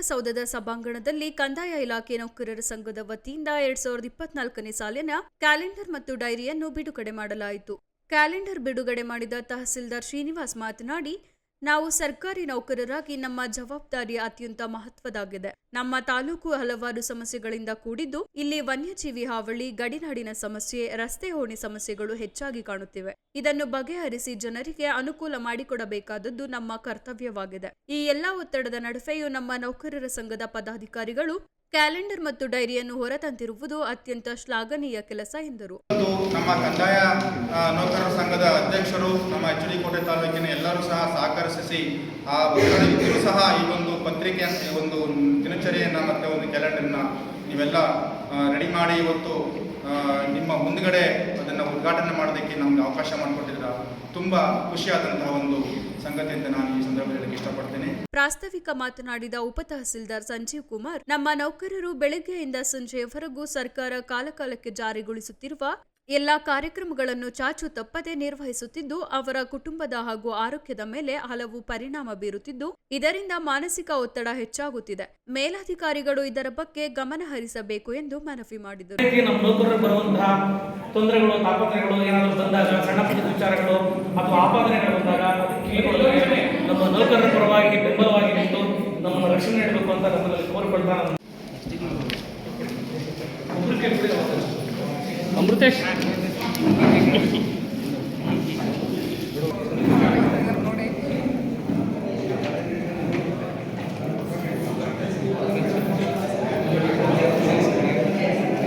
ವಿಧಾನಸೌಧದ ಸಭಾಂಗಣದಲ್ಲಿ ಕಂದಾಯ ಇಲಾಖೆ ನೌಕರರ ಸಂಘದ ವತಿಯಿಂದ ಎರಡ್ ಸಾವಿರದ ಇಪ್ಪತ್ನಾಲ್ಕನೇ ಸಾಲಿನ ಕ್ಯಾಲೆಂಡರ್ ಮತ್ತು ಡೈರಿಯನ್ನು ಬಿಡುಗಡೆ ಮಾಡಲಾಯಿತು. ಕ್ಯಾಲೆಂಡರ್ ಬಿಡುಗಡೆ ಮಾಡಿದ ತಹಸೀಲ್ದಾರ್ ಶ್ರೀನಿವಾಸ್ ಮಾತನಾಡಿ ನಾವು ಸರ್ಕಾರಿ ನೌಕರರಾಗಿ ನಮ್ಮ ಜವಾಬ್ದಾರಿ ಅತ್ಯಂತ ಮಹತ್ವದಾಗಿದೆ. ನಮ್ಮ ತಾಲೂಕು ಹಲವಾರು ಸಮಸ್ಯೆಗಳಿಂದ ಕೂಡಿದ್ದು, ಇಲ್ಲಿ ವನ್ಯಜೀವಿ ಹಾವಳಿ, ಗಡಿನಾಡಿನ ಸಮಸ್ಯೆ, ರಸ್ತೆ ಹೋಣಿ ಸಮಸ್ಯೆಗಳು ಹೆಚ್ಚಾಗಿ ಕಾಣುತ್ತಿವೆ. ಇದನ್ನು ಬಗೆಹರಿಸಿ ಜನರಿಗೆ ಅನುಕೂಲ ಮಾಡಿಕೊಡಬೇಕಾದದ್ದು ನಮ್ಮ ಕರ್ತವ್ಯವಾಗಿದೆ. ಈ ಎಲ್ಲಾ ಒತ್ತಡದ ನಡುವೆಯೂ ನಮ್ಮ ನೌಕರರ ಸಂಘದ ಪದಾಧಿಕಾರಿಗಳು ಕ್ಯಾಲೆಂಡರ್ ಮತ್ತು ಡೈರಿಯನ್ನು ಹೊರತಂತಿರುವುದು ಅತ್ಯಂತ ಶ್ಲಾಘನೀಯ ಕೆಲಸ ಎಂದರು. ನೌಕರರ ಸಂಘದ ಅಧ್ಯಕ್ಷರು, ನಮ್ಮ ಎಚ್ ಡಿ ಕೋಟೆ ತಾಲೂಕಿನ ಎಲ್ಲರೂ ಸಹ ಸಹಕರಿಸಿ ಆ ಇದ್ದರೂ ಸಹ ಈ ಒಂದು ಪತ್ರಿಕೆ, ಈ ಒಂದು ದಿನಚರಿಯನ್ನು ಮತ್ತು ಒಂದು ಕ್ಯಾಲೆಂಡರ್ನ ನೀವೆಲ್ಲ ರೆಡಿ ಮಾಡಿ ಇವತ್ತು ನಿಮ್ಮ ಮುಂದ್ಗಡೆ ಅದನ್ನ ಉದ್ಘಾಟನೆ ಮಾಡೋದಕ್ಕೆ ನಮ್ಗೆ ಅವಕಾಶ ಮಾಡಿಕೊಟ್ಟಿದ್ರ ತುಂಬಾ ಖುಷಿಯಾದಂತಹ ಒಂದು ಸಂಗತಿ ಅಂತ ನಾನು ಈ ಸಂದರ್ಭದಲ್ಲಿ ಇಷ್ಟಪಡ್ತೇನೆ. ಪ್ರಾಸ್ತಾವಿಕ ಮಾತನಾಡಿದ ಉಪ ತಹಸೀಲ್ದಾರ್ ಸಂಜೀವ್ ಕುಮಾರ್, ನಮ್ಮ ನೌಕರರು ಬೆಳಗ್ಗೆಯಿಂದ ಸಂಜೆಯವರೆಗೂ ಸರ್ಕಾರ ಕಾಲಕಾಲಕ್ಕೆ ಜಾರಿಗೊಳಿಸುತ್ತಿರುವ ಎಲ್ಲಾ ಕಾರ್ಯಕ್ರಮಗಳನ್ನು ಚಾಚು ತಪ್ಪದೆ ನಿರ್ವಹಿಸುತ್ತಿದ್ದು, ಅವರ ಕುಟುಂಬದ ಹಾಗೂ ಆರೋಗ್ಯದ ಮೇಲೆ ಹಲವು ಪರಿಣಾಮ ಬೀರುತ್ತಿದ್ದು, ಇದರಿಂದ ಮಾನಸಿಕ ಒತ್ತಡ ಹೆಚ್ಚಾಗುತ್ತಿದೆ. ಮೇಲಾಧಿಕಾರಿಗಳು ಇದರ ಬಗ್ಗೆ ಗಮನ ಹರಿಸಬೇಕು ಎಂದು ಮನವಿ ಮಾಡಿದರು. ತೊಂದರೆಗಳು ತಾಪತ್ರೆಗಳು ಏನಾದರೂ ಬಂದಾಗ, ಸಣ್ಣ ಪುಟ್ಟ ವಿಚಾರಗಳು ಅಥವಾ ಆಪಾದನೆಗಳು ಬಂದಾಗ ನಮ್ಮ ನೌಕರರ ಪರವಾಗಿ ಬೆಂಬಲವಾಗಿ ನಿಂತು ನಮ್ಮನ್ನು ರಕ್ಷಣೆ ನೀಡಬೇಕು ಅಂತ ನಮ್ಮಲ್ಲಿ ಕೋರಿಕೊಳ್ತಾ ನಾನು ಅಮೃತೇಶ್